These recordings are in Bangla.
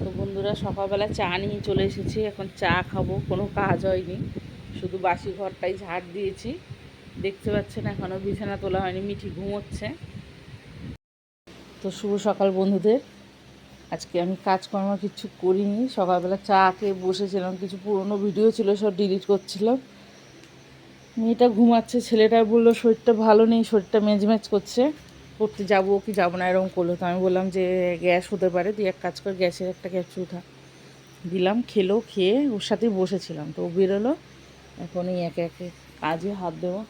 তো বন্ধুরা, সকালবেলা চা নিয়ে চলে এসেছি। এখন চা খাব, কোনো কাজ হয়নি। শুধু বাসি ঘরটাই ঝাড় দিয়েছি। দেখতে পাচ্ছেন এখনও বিছানা তোলা হয়নি, মিঠি ঘুমোচ্ছে। তো শুভ সকাল বন্ধুদের। আজকে আমি কাজকর্ম কিছু করিনি। সকালবেলা চা খেয়ে বসেছিলাম, কিছু পুরনো ভিডিও ছিল, সব ডিলিট করছিলাম। মেয়েটা ঘুমাচ্ছে, ছেলেটা বলল শরীরটা ভালো নেই, শরীরটা মেজমেজ করছে। পড়তে যাব কি যাব না, এরকম করল। তো আমি বললাম যে, গ্যাস হতে পারে, তুই এক কাজ কর, গ্যাসের একটা ক্যাপসুল খা। দিলাম, খেলো, খেয়ে ওর সাথেই বসেছিলাম। তো ও বেরোলো, এখন এই একে একে কাজে হাত দেবো।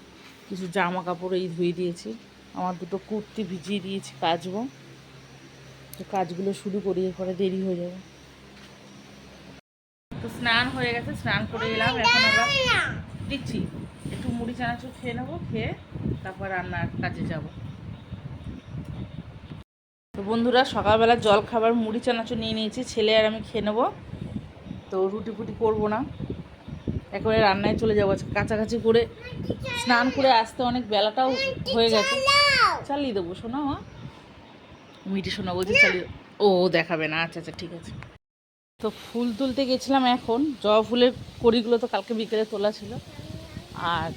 কিছু জামা কাপড় এই ধুয়ে দিয়েছি। আমার দুটো কুর্তি ভিজিয়ে দিয়েছি কাচবো। তো কাজগুলো শুরু করি, এরপরে দেরি হয়ে যাবে। তো স্নান হয়ে গেছে, স্নান করে এলাম। এখন আবার দিচ্ছি। একটু মুড়ি চানাচুর খেয়ে নেব, খেয়ে তারপর রান্নার কাজে যাব। তো বন্ধুরা, সকালবেলা জল খাবার মুড়ি, চানাচুর নিয়ে নিয়েছি। ছেলে আর আমি খেয়ে নেব। তো রুটি ফুটি করব না। একবারে রান্নায় চলে যাব কাছাকাছি করে। স্নান করে আসতে অনেক বেলাটাও হয়ে গেছে। চালিয়ে দেবো, শোনা, মা। মিটি শোনা, বলছি চালিয়ে ও দেখাবে না আচ্ছা আচ্ছা ঠিক আছে। তো ফুল তুলতে গেছিলাম এখন। জবা ফুলের কড়িগুলো তো কালকে বিকেলে তোলা ছিল। আর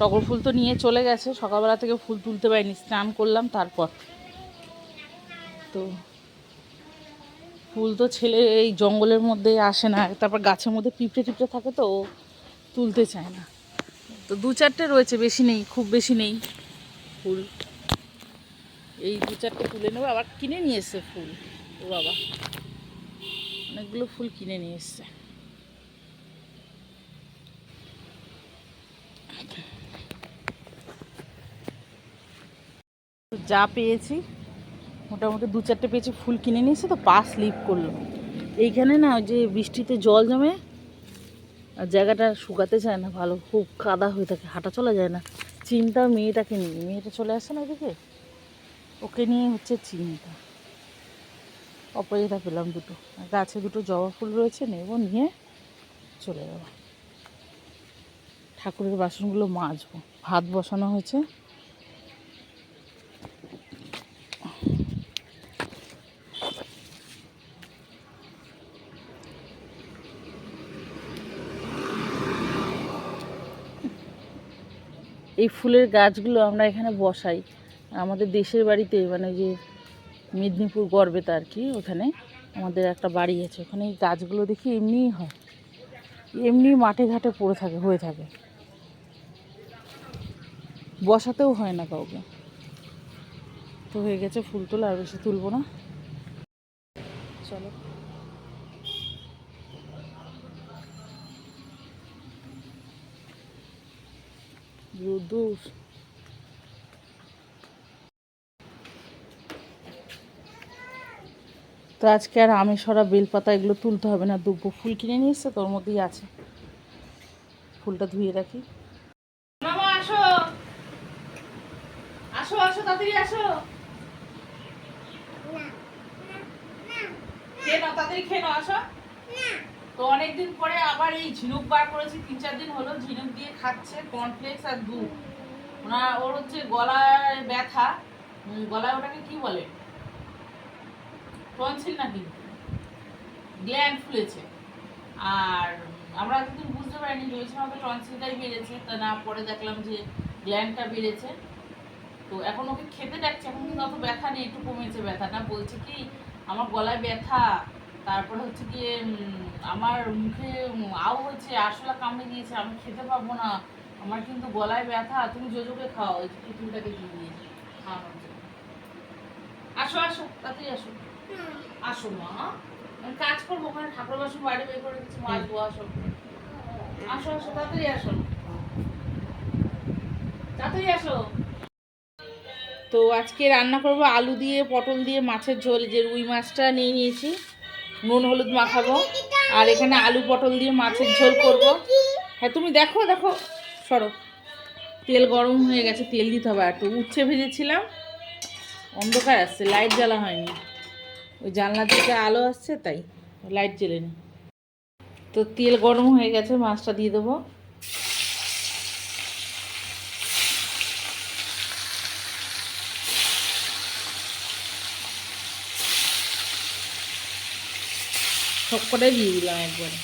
টগর ফুল তো নিয়ে চলে গেছে। সকালবেলা থেকে ফুল তুলতে পারিনি। স্নান করলাম, তারপর তো ফুল তো ছেলে এই জঙ্গলের মধ্যে আসে না, তারপর গাছের মধ্যে পিঁপড়ে টিপড়ে থাকে তো তুলতে চায় না। তো দু চারটে রয়েছে, বেশি নেই, খুব বেশি নেই ফুল। এই দু চারটে তুলে নেব, আবার কিনে নিয়ে এসছে ফুল। ও বাবা, অনেকগুলো ফুল কিনে নিয়ে এসছে। যা পেয়েছি। মোটামুটি দু চারটে পেয়েছি, ফুল কিনে নিয়েছে তো পা স্লিপ করল। এইখানে না ওই যে বৃষ্টিতে জল জমে, আর জায়গাটা শুকাতে চায় না ভালো, খুব কাদা হয়ে থাকে, হাঁটা চলা যায় না। চিন্তা মেয়েটাকে নিয়ে, মেয়েটা চলে আসে না ওদিকে ওকে নিয়ে হচ্ছে চিন্তা। অপরাজিতা পেলাম দুটো গাছে দুটো জবা ফুল রয়েছে, নেব, নিয়ে চলে যাব। ঠাকুরের বাসনগুলো মাজবো, ভাত বসানো হয়েছে। এই ফুলের গাছগুলো আমরা এখানে বসাই। আমাদের দেশের বাড়িতে মানে যে মেদিনীপুর গড়বেতা আর কি, ওখানে আমাদের একটা বাড়ি আছে। ওখানে এই গাছগুলো দেখি এমনিই হয়। এমনি মাঠে ঘাটে পড়ে থাকে, হয়ে থাকে। বসাতেও হয় না কাউকে। তো হয়ে গেছে ফুল তোলা, আর বেশি তুলবো না। চলো। রোদুর তো আজকে আর আমেশরা বেলপাতা এগুলো তুলতে হবে না, দুব্বো ফুল কিনে নিয়ে এসছে, তোর মধ্যেই আছে। ফুলটা ধুয়ে রাখি। তাড়াতাড়ি খেয়ে আসো। তো অনেকদিন পরে আবার এই ঝিনুক বার করেছি, তিন চার দিন হলো ঝিনুক দিয়ে খাচ্ছে কর্নফ্লেক্স আর দুধ। ওনার ওর হচ্ছে গলায় ব্যথা। গলায় ওটাকে কি বলে? টনসিল না নাকি গ্ল্যান্ড ফুলেছে। আর আমরা এতদিন বুঝতে পারিনি ভেবেছিলাম টনসিলটাই বেড়েছে, তা না, পরে দেখলাম যে গ্ল্যান্ডটা বেড়েছে। তো এখন ওকে খেতে দেখছে, এখন কিন্তু অত ব্যথা নেই, একটু কমেছে ব্যথাটা। বলছে কি, আমার গলায় ব্যথা। তারপরে হচ্ছে গিয়ে আমার মুখে আও হচ্ছে আরশোলা কামড়ে দিয়েছে, আমি খেতে পারব না। আমার কিন্তু গলায় ব্যথা, তুমি জোজোকে খাও ওই পুতুলটাকে দিয়ে দিয়েছে। খাওয়ানোর জন্য আসো আসো, তাড়াতাড়ি আসো। আসো, মা। কাজ করব ওখানে, ঠাকুর বাসন বাইরে বের করে দিচ্ছি মাছ ধোয়া আসো। আসো আসো, তাড়াতাড়ি আসো। তাড়াতাড়ি আসো। তো আজকে রান্না করব আলু দিয়ে, পটল দিয়ে, মাছের ঝোল, যে রুই মাছটা নিয়ে নিয়েছি। নুন, হলুদ মাখাবো। আর এখানে আলু পটল দিয়ে মাছের ঝোল করব। হ্যাঁ তুমি দেখো দেখো। সরো। তেল গরম হয়ে গেছে, তেল দিতে হবে। একটু উচ্ছে ভেজেছিলাম, অন্ধকার আসছে লাইট জ্বালা হয়নি। ওই জানলা থেকে আলো আসছে, তাই লাইট জ্বেলেনি। তো তেল গরম হয়ে গেছে, মাছটা দিয়ে দেবো। সব কটাই দিয়ে দিলাম একবারে।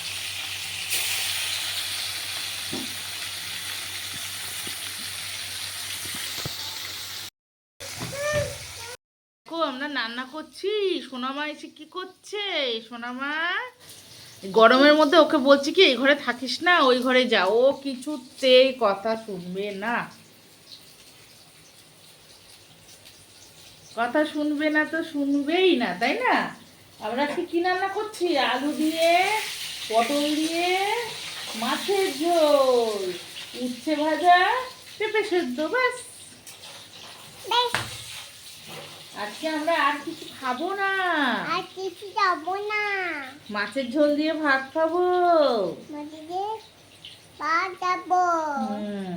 রান্না করছি, সোনামা এসে কি করছে? সোনামা, গরমের মধ্যে ওকে বলছি কি, এই ঘরে থাকিস না, ওই ঘরে যা। ও কিছুতেই কথা শুনবে না। কথা শুনবে না তো শুনবেই না, তাই না? আমরা কি কি রান্না করছি? আলু দিয়ে পটল দিয়ে মাছের ঝোল উচ্ছে ভাজা পেঁপে সেদ্ধ ব্যাস। আজকে আমরা আর কিছু খাব না। আর কিছু যাব না। মাছের ঝোল দিয়ে ভাত খাব। পা যাব হুম।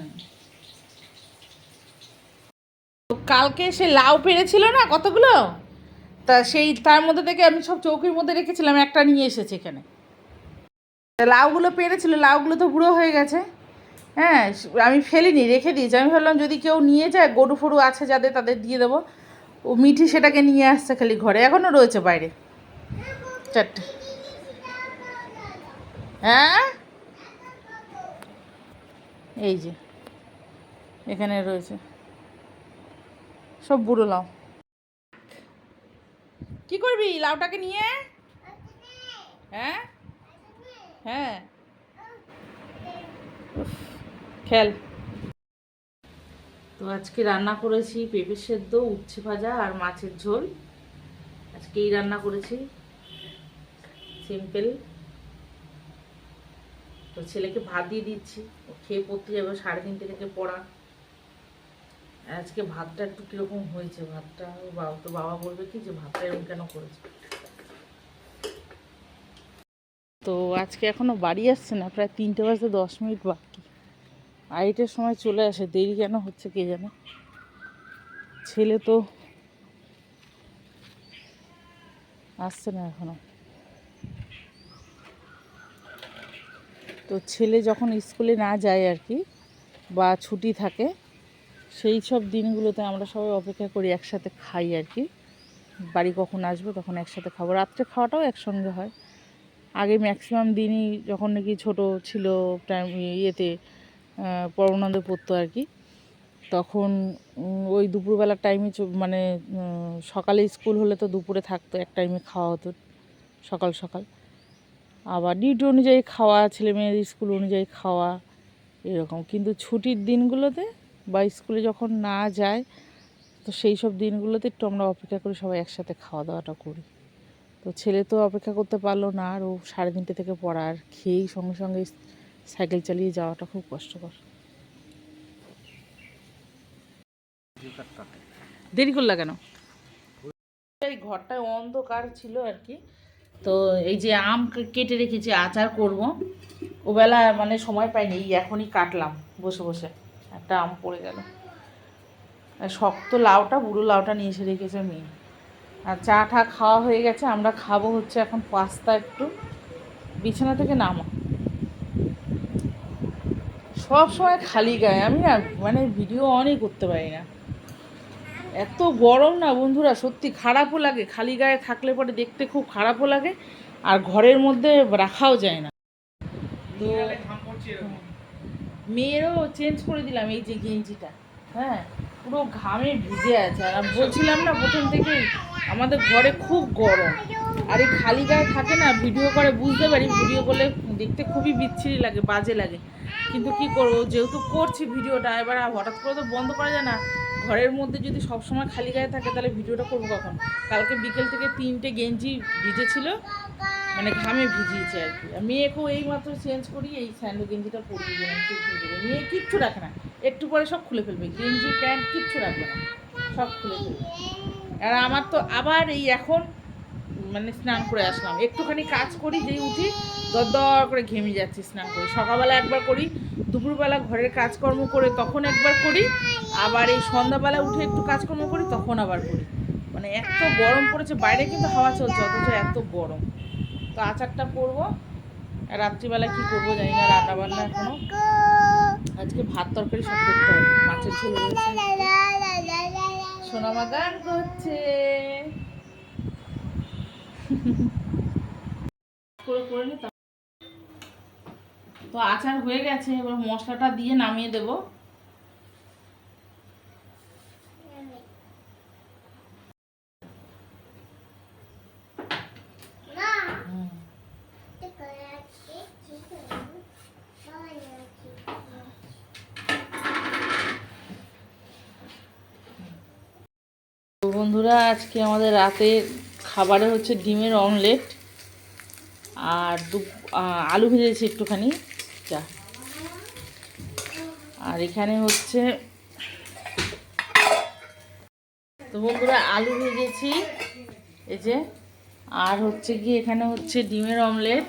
কালকে সে লাউ পেরেছিল না কতগুলো? তা সেই, তার মধ্যে থেকে আমি সব চৌকির মধ্যে রেখেছিলাম, একটা নিয়ে এসেছে এখানে। লাউগুলো পেরেছিল, লাউগুলো তো বুড়ো হয়ে গেছে। হ্যাঁ আমি ফেলিনি, রেখে দিয়েছি। আমি ভাবলাম যদি কেউ নিয়ে যায়, গরু ফরু আছে যাদের, তাদের দিয়ে দেবো। ও মিঠি সেটাকে নিয়ে আসছে খালি ঘরে এখনও রয়েছে বাইরে। চারটে। হ্যাঁ? এই যে, এখানে রয়েছে। সব বুড়ো লাউ। কি করবি? লাউটাকে নিয়ে? হ্যাঁ? হ্যাঁ। খেল। তো আজকে রান্না করেছি পেঁপে সেদ্ধ, উচ্ছে ভাজা আর মাছের ঝোল। আজকে এই রান্না করেছি। সিম্পল তো ছেলেকে ভাত দিয়ে দিচ্ছি। ও খেয়ে পড়তে যাবে সাড়ে তিনটে থেকে পড়া। আজকে ভাতটা একটু কীরকম হয়েছে? ভাতটা তো বাবা বলবে কি যে ভাতটা এরকম কেন করেছে? তো আজকে এখনও বাড়ি আসছে না, প্রায় তিনটে বাজতে দশ মিনিট বাকি। আড়াইটার সময় চলে আসে, দেরি কেন হচ্ছে কে জানে? ছেলে তো আসছে না এখনও। তো ছেলে যখন স্কুলে না যায় আর কি, বা ছুটি থাকে সেই সব দিনগুলোতে আমরা সবাই অপেক্ষা করি একসাথে খাই আর কি। বাড়ি কখন আসবে তখন একসাথে খাব। রাত্রে খাওয়াটাও একসঙ্গে হয়। আগে ম্যাক্সিমাম দিনই যখন নাকি ছোট ছিল টাইম ইয়েতে পরমানন্দে পড়তো আর কি। তখন ওই দুপুরবেলার টাইমে মানে সকালে স্কুল হলে তো দুপুরে থাকতো, এক টাইমে খাওয়া হতো সকাল সকাল। আবার ডিউটি অনুযায়ী খাওয়া ছেলে মেয়েদের স্কুল অনুযায়ী খাওয়া, এরকম। কিন্তু ছুটির দিনগুলোতে বা স্কুলে যখন না যায়, তো সেই সব দিনগুলোতে একটু আমরা অপেক্ষা করি, সবাই একসাথে খাওয়া দাওয়াটা করি। তো ছেলে তো অপেক্ষা করতে পারল না, আর ও সাড়ে তিনটে থেকে পড়া, আর খেয়েই সঙ্গে সঙ্গে সাইকেল চালিয়ে যাওয়াটা খুব কষ্টকর। দেরি করলা কেন? এই ঘরটায় অন্ধকার ছিল আর কি। তো এই যে আম কেটে রেখেছি, আচার করব। ওবেলা মানে সময় পাইনি, এই এখনই কাটলাম বসে বসে। একটা আম পড়ে গেল। শক্ত লাউটা, বুড়ো লাউটা নিয়ে এসে রেখেছে মেয়ে। আর চা টা খাওয়া হয়ে গেছে, আমরা খাব হচ্ছে এখন পাস্তা একটু। বিছানা থেকে নামা। সব সময় খালি গায়ে, আমি না মানে ভিডিও অনই করতে পারি না। এত গরম না বন্ধুরা, সত্যি খারাপও লাগে। খালি গায়ে থাকলে পরে দেখতে খুব খারাপও লাগে, আর ঘরের মধ্যে রাখাও যায় না। মেয়েরও চেঞ্জ করে দিলাম এই যে গেঞ্জিটা। হ্যাঁ পুরো ঘামে ভিজে আছে। আর বলছিলাম না, প্রথম থেকেই আমাদের ঘরে খুব গরম। আর এই খালি গায়ে থাকে না ভিডিও করে বুঝতে পারি ভিডিও করলে দেখতে খুবই বিচ্ছিরি লাগে, বাজে লাগে। কিন্তু কি করব, যেহেতু করছি ভিডিওটা এবার হঠাৎ করে তো বন্ধ করা যায় না। ঘরের মধ্যে যদি সব সময় খালি গায়ে থাকে, তাহলে ভিডিওটা করব কখন? কালকে বিকেল থেকে তিনটে গেঞ্জি ভিজেছিল মানে ঘামে ভিজিয়েছে আর কি। মেয়েকেও এই মাত্র চেঞ্জ করি, এই স্যান্ডো গেঞ্জিটা পরিয়ে দিলাম। মেয়ে কিচ্ছু রাখে না। একটু পরে সব খুলে ফেলবে। গেঞ্জি, প্যান্ট কিচ্ছু রাখবে না। সব খুলে ফেলবে। আর আমার তো আবার এই এখন মানে স্নান করে আসলাম। একটুখানি কাজ করি, যেই উঠি দর করে ঘেমে যাচ্ছি স্নান করি। সকালবেলা একবার করি, দুপুরবেলা ঘরের কাজকর্ম করে তখন একবার করি, আবার এই সন্ধ্যাবেলা উঠে একটু কাজকর্ম করি, তখন আবার করি। মানে এত গরম পড়েছে, বাইরে কিন্তু হাওয়া চলছে, অথচ এত গরম। তো আচারটা করব রাত্রিবেলা কি করব জানি না রান্না বান্না এখনও। আজকে ভাত তরকারি সব করতে হবে, মাছের ঝোল রয়েছে। সোনামা গান করছে তো। আচার হয়ে গেছে এবার মশলাটা দিয়ে নামিয়ে দেবো। বন্ধুরা আজকে আমাদের রাতের খাবারে হচ্ছে ডিমের অমলেট আর দু আলু ভেজেছি একটুখানি, যা। আর এখানে হচ্ছে, তো বন্ধুরা, আলু ভেজেছি, এই যে। আর হচ্ছে কি এখানে হচ্ছে ডিমের অমলেট,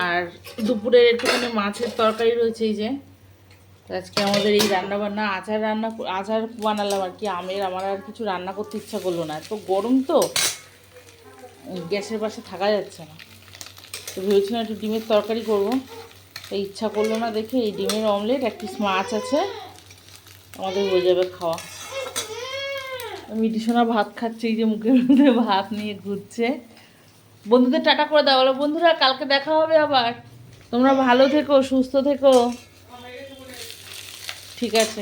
আর দুপুরের একটুখানি মাছের তরকারি রয়েছে, এই যে। আজকে আমাদের এই রান্না বান্না আচার রান্না, আচার বানালাম আর কি, আমের, আমার আর কিছু রান্না করতে ইচ্ছা করল না। এত গরম তো গ্যাসের পাশে থাকা যাচ্ছে না। তো ভেবেছিলাম একটু ডিমের তরকারি করব। তো ইচ্ছা করল না দেখে এই ডিমের অমলেট এক পিস মাছ আছে, আমাদের হয়ে যাবে খাওয়া। মিটি সোনা ভাত খাচ্ছে, এই যে মুখের মধ্যে ভাত নিয়ে ঘুরছে। বন্ধুদের টাটা করে দাও, বলো, বন্ধুরা, কালকে দেখা হবে আবার। তোমরা ভালো থেকো, সুস্থ থেকো। ঠিক আছে।